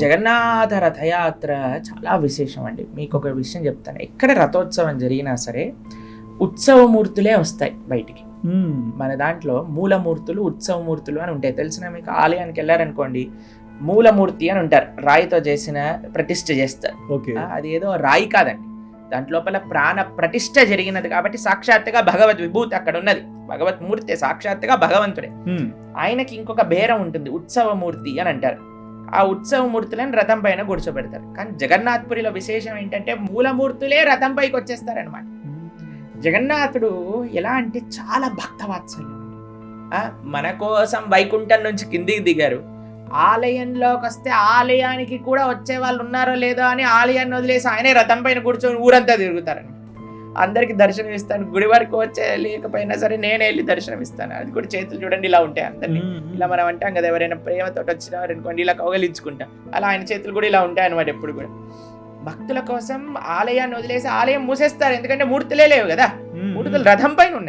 జగన్నాథ రథయాత్ర చాలా విశేషం అండి మీకు ఒక విషయం చెప్తాను. ఎక్కడ రథోత్సవం జరిగినా సరే ఉత్సవమూర్తులే వస్తాయి బయటికి. మన దాంట్లో మూలమూర్తులు ఉత్సవమూర్తులు అని ఉంటాయి. తెలిసిన మీకు ఆలయానికి వెళ్ళారనుకోండి మూలమూర్తి అని ఉంటారు. రాయితో చేసిన ప్రతిష్ఠ చేస్తారు. అది ఏదో రాయి కాదండి. దాంట్ లోపల ప్రాణ ప్రతిష్ఠ జరిగినది కాబట్టి సాక్షాత్తుగా భగవద్ విభూతి అక్కడ ఉన్నది. భగవత్ మూర్తి సాక్షాత్తుగా భగవంతుడే. ఆయనకి ఇంకొక బేరం ఉంటుంది. ఉత్సవమూర్తి అని అంటారు. ఆ ఉత్సవమూర్తులను రథం పైన కూర్చోబెడతారు. కానీ జగన్నాథ్పురిలో విశేషం ఏంటంటే మూలమూర్తులే రథం పైకి వచ్చేస్తారనమాట జగన్నాథుడు ఎలా అంటే చాలా భక్తవాత్సల్యం. మన కోసం వైకుంఠం నుంచి కిందికి దిగారు. ఆలయంలోకి వస్తే ఆలయానికి కూడా వచ్చే వాళ్ళు ఉన్నారో లేదో అని ఆలయాన్ని వదిలేసి ఆయనే రథం పైన కూర్చొని ఊరంతా తిరుగుతారని అందరికి దర్శనం ఇస్తాను. గుడి వరకు వచ్చే లేకపోయినా సరే నేనే వెళ్ళి దర్శనం ఇస్తాను. అది కూడా చేతులు చూడండి ఇలా ఉంటాయి అందరినీ. ఇలా మనం అంటాం కదా ఎవరైనా ప్రేమతో వచ్చినారు అనుకోండి ఇలా కౌగలించుకుంటాం. అలా ఆయన చేతులు కూడా ఇలా ఉంటాయి అనమాట ఎప్పుడు కూడా. భక్తుల కోసం ఆలయాన్ని వదిలేసి ఆలయం మూసేస్తారు. ఎందుకంటే మూర్తులే లేవు కదా. మూర్తులు రథం పైన ఉన్నాయి.